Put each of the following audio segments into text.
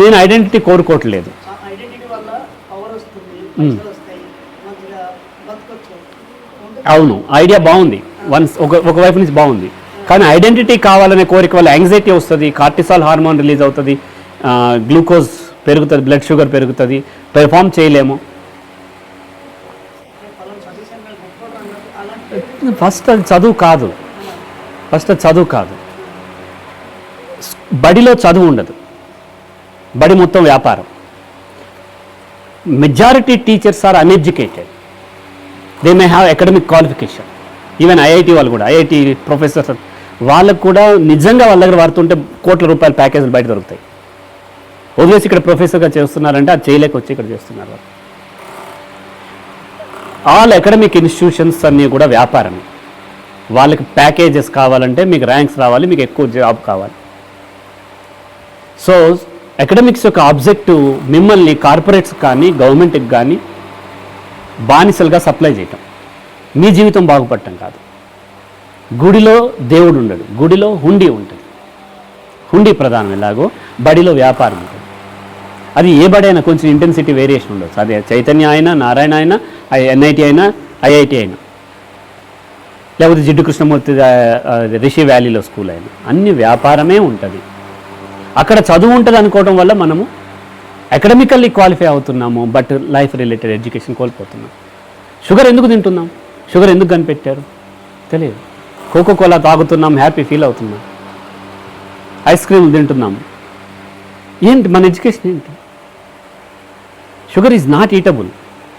నేను ఐడెంటిటీ కోరుకోవట్లేదు. ఉంటే అవును ఐడియా బాగుంది. వన్స్ ఒక ఒకవైపు నుంచి బాగుంది. కానీ ఐడెంటిటీ కావాలనే కోరిక వల్ల యాంగ్జైటీ వస్తుంది కార్టిసాల్ హార్మోన్ రిలీజ్ అవుతుంది గ్లూకోజ్ పెరుగుతుంది బ్లడ్ షుగర్ పెరుగుతుంది పెర్ఫామ్ చేయలేము. ఫస్ట్ అది చదువు కాదు. ఫస్ట్ అది చదువు కాదు. బడిలో చదువు ఉండదు. బడి మొత్తం వ్యాపారం. Majority teachers are uneducated they may have academic qualification even IIT వాళ్ళు కూడా ఐఐటి ప్రొఫెసర్స్ వాళ్ళకు కూడా నిజంగా వాళ్ళ దగ్గర వాడుతుంటే కోట్ల రూపాయల ప్యాకేజీలు బయట దొరుకుతాయి. వదిలేసి ఇక్కడ ప్రొఫెసర్గా చేస్తున్నారంటే అది చేయలేక వచ్చి ఇక్కడ చేస్తున్నారు ఆల్ అకాడమిక్ ఇన్స్టిట్యూషన్స్ అన్నీ కూడా వ్యాపారమే. వాళ్ళకి ప్యాకేజెస్ కావాలంటే మీకు ర్యాంక్స్ రావాలి మీకు ఎక్కువ జాబ్ కావాలి. సో అకాడమిక్స్ యొక్క ఆబ్జెక్టివ్ మిమ్మల్ని కార్పొరేట్స్ కానీ గవర్నమెంట్కి కానీ బానిసలుగా సప్లై చేయటం. మీ జీవితం బాగుపడటం కాదు. గుడిలో దేవుడు ఉండడు. గుడిలో హుండీ ఉంటుంది. హుండీ ప్రధానం ఎలాగో బడిలో వ్యాపారం ఉంటుంది. అది ఏ బడి అయినా కొంచెం ఇంటెన్సిటీ వేరియేషన్ ఉండొచ్చు. అదే చైతన్య అయినా నారాయణ అయినా ఎన్ఐటి అయినా ఐఐటి అయినా. లేకపోతే జిడ్డు కృష్ణమూర్తి రిషి వ్యాలీలో స్కూల్ అయినా. అన్ని వ్యాపారమే ఉంటుంది. అక్కడ చదువు ఉంటుంది అనుకోవడం వల్ల మనము అకాడమికల్లీ క్వాలిఫై అవుతున్నాము బట్ లైఫ్ రిలేటెడ్ ఎడ్యుకేషన్ కోల్పోతున్నాం. షుగర్ ఎందుకు తింటున్నాం? షుగర్ ఎందుకు కనిపెట్టారు? తెలియదు కోకో కోలా తాగుతున్నాం హ్యాపీ ఫీల్ అవుతున్నాం. ఐస్ క్రీమ్ తింటున్నాం. ఏంటి? మన ఎడ్యుకేషన్ ఏంటి? షుగర్ ఈజ్ నాట్ ఈటబుల్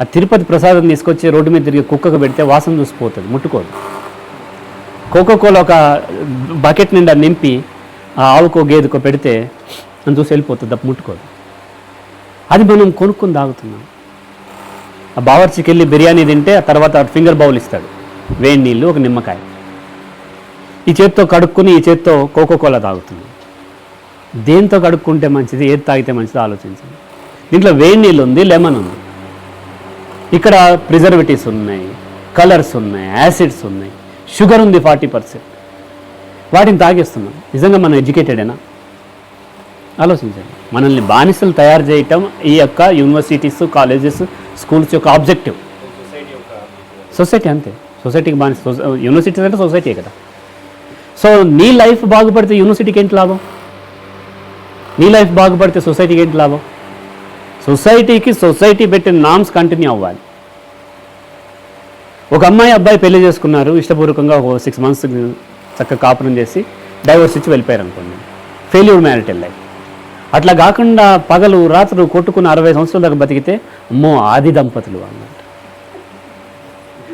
ఆ తిరుపతి ప్రసాదం తీసుకొచ్చి రోడ్డు మీద తిరిగి కుక్కకు పెడితే వాసన చూసిపోతుంది ముట్టుకోదు. కోకో కోలా ఒక బకెట్ నిండా నింపి ఆ ఆవుకో గేదెకో పెడితే అని చూసి వెళ్ళిపోతుంది తప్ప ముట్టుకోదు. అది మనం కొనుక్కొని తాగుతున్నాం. ఆ బావర్చికి వెళ్ళి బిర్యానీ తింటే ఆ తర్వాత ఫింగర్ బౌల్ ఇస్తాడు వేడి నీళ్ళు ఒక నిమ్మకాయ. ఈ చేత్తో కడుక్కుని ఈ చేత్తో కోకో కోలా తాగుతున్నాం. దేంతో కడుక్కుంటే మంచిది ఏది తాగితే మంచిది ఆలోచించండి. దీంట్లో వేడి నీళ్ళు ఉంది లెమన్ ఉంది. ఇక్కడ ప్రిజర్వేటివ్స్ ఉన్నాయి కలర్స్ ఉన్నాయి యాసిడ్స్ ఉన్నాయి షుగర్ ఉంది ఫార్టీ పర్సెంట్. వాటిని తాగేస్తున్నాం. నిజంగా మనం ఎడ్యుకేటెడేనా ఆలోచించండి. మనల్ని బానిసలు తయారు చేయటం ఈ యొక్క యూనివర్సిటీస్ కాలేజెస్ స్కూల్స్ యొక్క ఆబ్జెక్టివ్ సొసైటీ అంతే. సొసైటీకి బానిస యూనివర్సిటీస్ అంటే సొసైటీ కదా. సో నీ లైఫ్ బాగుపడితే యూనివర్సిటీకి ఏంటి లాభం? నీ లైఫ్ బాగుపడితే సొసైటీకి ఏంటి లాభం? సొసైటీకి సొసైటీ పెట్టిన నామ్స్ కంటిన్యూ అవ్వాలి. ఒక అమ్మాయి అబ్బాయి పెళ్ళి చేసుకున్నారు. ఇష్టపూర్వకంగా ఒక సిక్స్ మంత్స్ చక్క కాపురం చేసి డైవర్స్ ఇచ్చి వెళ్ళిపోయారు అనుకోండి ఫెయిల్యూర్ మ్యారిటల్ లైఫ్ అట్లా కాకుండా పగలు రాత్రులు కొట్టుకున్న అరవై సంవత్సరాల దాకా బతికితే అమ్మో ఆది దంపతులు అన్నమాట.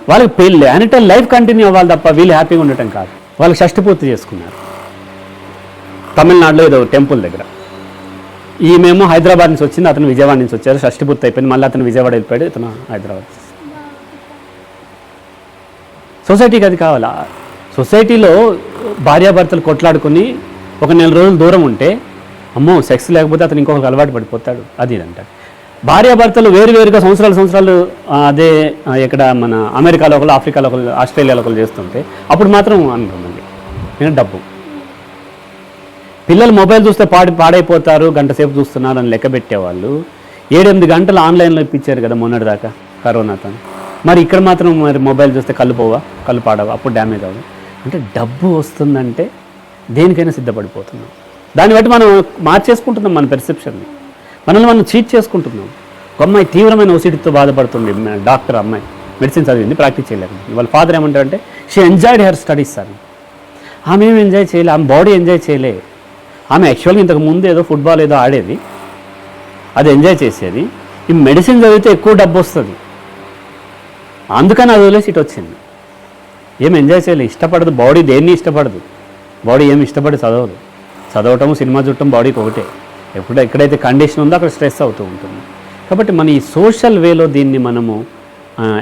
వాళ్ళకి పెళ్ళి అనిటల్ లైఫ్ కంటిన్యూ అవ్వాలి తప్ప వీళ్ళు హ్యాపీగా ఉండటం కాదు. వాళ్ళు షష్టి పూర్తి చేసుకున్నారు. తమిళనాడులో ఏదో టెంపుల్ దగ్గర. ఈమెమో హైదరాబాద్ నుంచి వచ్చింది అతను విజయవాడ నుంచి వచ్చారు షష్టి పూర్తి అయిపోయింది మళ్ళీ అతను విజయవాడ వెళ్ళిపోయాడు ఇతను హైదరాబాద్. సొసైటీకి అది కావాలా? సొసైటీలో భార్యాభర్తలు కొట్లాడుకుని ఒక నెల రోజులు దూరం ఉంటే అమ్మో సెక్స్ లేకపోతే అతను ఇంకొకరికి అలవాటు పడిపోతాడు. అది అంటాడు భార్యాభర్తలు వేరు వేరుగా సంవత్సరాలు సంవత్సరాలు అదే ఇక్కడ మన అమెరికాలో ఒకరు ఆఫ్రికాలో ఒకరు ఆస్ట్రేలియాలో ఒకరు చేస్తుంటే అప్పుడు మాత్రం అనుకోండి నేను డబ్బు. పిల్లలు మొబైల్ చూస్తే పాడి పాడైపోతారు గంట సేపు చూస్తున్నారు అని లెక్క పెట్టేవాళ్ళు. ఏడెనిమిది గంటలు ఆన్లైన్లో ఇప్పించారు కదా మొన్నటిదాకా కరోనాతో మరి ఇక్కడ మాత్రం మరి మొబైల్ చూస్తే కళ్ళు పోవా కళ్ళు పాడవా అప్పుడు డ్యామేజ్ అవ్వదు. అంటే డబ్బు వస్తుందంటే దేనికైనా సిద్ధపడిపోతున్నాం. దాన్ని బట్టి మనం మార్చేసుకుంటున్నాం మన పెర్సెప్షన్ని మనల్ని మనం చీట్ చేసుకుంటున్నాం. ఒక అమ్మాయి తీవ్రమైన ఓసిటీతో బాధపడుతుంది డాక్టర్ అమ్మాయి. మెడిసిన్ చదివింది ప్రాక్టీస్ చేయలేకపోయింది వాళ్ళ ఫాదర్ ఏమంటారంటే she enjoyed her studies sir ఆమె ఏమి ఎంజాయ్ చేయలే ఆమె బాడీ ఎంజాయ్ చేయలే. ఆమె యాక్చువల్గా ఇంతకు ముందు ఏదో ఫుట్బాల్ ఏదో ఆడేది. అది ఎంజాయ్ చేసేది. ఈ మెడిసిన్ చదివితే ఎక్కువ డబ్బు వస్తుంది. అందుకని అది వదిలేసి ఇటు వచ్చింది. ఏం ఎంజాయ్ చేయలేదు. ఇష్టపడదు బాడీ దేన్ని ఇష్టపడదు? బాడీ ఏమి ఇష్టపడి చదవదు. చదవటం సినిమా చూడటం బాడీకి ఒకటే. ఎప్పుడు ఎక్కడైతే కండిషన్ ఉందో అక్కడ స్ట్రెస్ అవుతూ ఉంటుంది. కాబట్టి మన ఈ సోషల్ వేలో దీన్ని మనము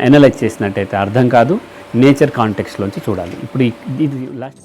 ఎనలైజ్ చేసినట్టయితే అర్థం కాదు. నేచర్ కాంటెక్స్లోంచి చూడాలి. ఇప్పుడు ఇది లాస్ట్